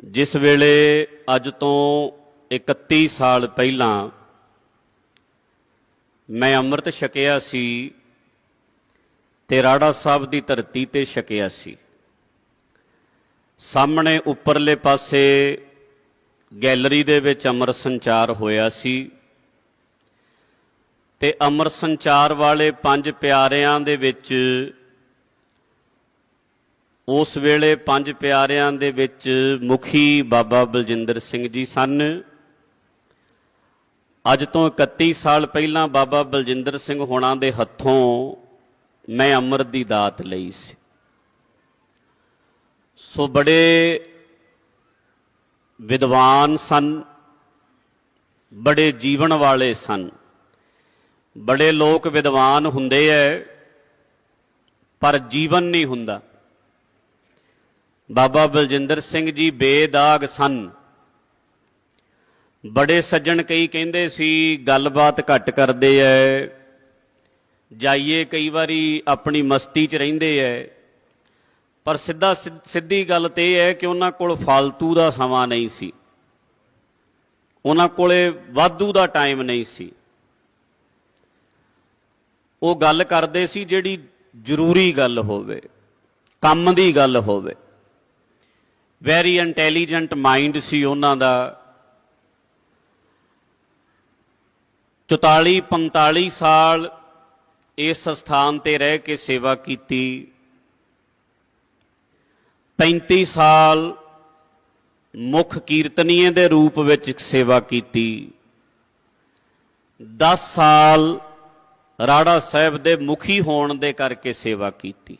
ਜਿਸ ਵੇਲੇ ਅੱਜ ਤੋਂ 31 ਸਾਲ ਪਹਿਲਾਂ ਮੈਂ ਅੰਮ੍ਰਿਤ ਛਕਿਆ ਸੀ ਤੇ ਰਾੜਾ ਸਾਹਿਬ ਦੀ ਧਰਤੀ ਤੇ ਛਕਿਆ ਸੀ। ਸਾਹਮਣੇ ਉੱਪਰਲੇ ਪਾਸੇ ਗੈਲਰੀ ਦੇ ਵਿੱਚ ਅੰਮ੍ਰਿਤ ਸੰਚਾਰ ਹੋਇਆ ਸੀ ਤੇ ਅੰਮ੍ਰਿਤ ਸੰਚਾਰ ਵਾਲੇ ਪੰਜ ਪਿਆਰਿਆਂ ਦੇ ਵਿੱਚ ਉਸ ਵੇਲੇ ਪੰਜ ਪਿਆਰਿਆਂ ਦੇ ਵਿੱਚ ਮੁਖੀ ਬਾਬਾ ਬਲਜਿੰਦਰ ਸਿੰਘ ਜੀ ਸਨ। ਅੱਜ ਤੋਂ 31 ਸਾਲ ਪਹਿਲਾਂ ਬਾਬਾ ਬਲਜਿੰਦਰ ਸਿੰਘ ਹੋਣਾ ਦੇ ਹੱਥੋਂ ਮੈਂ ਅੰਮ੍ਰਿਤ ਦੀ ਦਾਤ ਲਈ ਸੀ। ਸੋ ਬੜੇ ਵਿਦਵਾਨ ਸਨ, ਬੜੇ ਜੀਵਨ ਵਾਲੇ ਸਨ। ਬੜੇ ਲੋਕ ਵਿਦਵਾਨ ਹੁੰਦੇ ਐ, ਪਰ ਜੀਵਨ ਨਹੀਂ ਹੁੰਦਾ। ਬਾਬਾ ਬਲਜਿੰਦਰ ਸਿੰਘ ਜੀ ਬੇਦਾਗ ਸਨ। ਬੜੇ ਸੱਜਣ ਕਈ ਕਹਿੰਦੇ ਸੀ, ਗੱਲਬਾਤ ਘੱਟ ਕਰਦੇ ਐ। ਜਾਈਏ ਕਈ ਵਾਰੀ ਆਪਣੀ ਮਸਤੀ 'ਚ ਰਹਿੰਦੇ ਐ। ਪਰ ਸਿੱਧਾ ਸਿ- ਸਿੱਧੀ ਗੱਲ ਤੇ ਇਹ ਹੈ ਕਿ ਉਹਨਾਂ ਕੋਲ ਫालतू ਦਾ ਸਮਾਂ ਨਹੀਂ ਸੀ। ਉਹਨਾਂ ਕੋਲੇ ਵਾਧੂ ਦਾ ਟਾਈਮ ਨਹੀਂ ਸੀ। ਉਹ ਗੱਲ ਕਰਦੇ ਸੀ ਜਿਹੜੀ ਜ਼ਰੂਰੀ ਗੱਲ ਹੋਵੇ, ਕੰਮ ਦੀ ਗੱਲ ਹੋਵੇ। ਵੈਰੀ ਇੰਟੈਲੀਜੈਂਟ ਮਾਈਂਡ ਸੀ ਉਹਨਾਂ ਦਾ। 44 45 ਸਾਲ ਇਸ ਸਥਾਨ ਤੇ ਰਹਿ ਕੇ ਸੇਵਾ ਕੀਤੀ। 35 ਸਾਲ ਮੁੱਖ ਕੀਰਤਨੀਏ ਦੇ ਰੂਪ ਵਿੱਚ ਸੇਵਾ ਕੀਤੀ। 10 ਸਾਲ ਰਾੜਾ ਸਾਹਿਬ ਦੇ ਮੁਖੀ ਹੋਣ ਦੇ ਕਰਕੇ ਸੇਵਾ ਕੀਤੀ।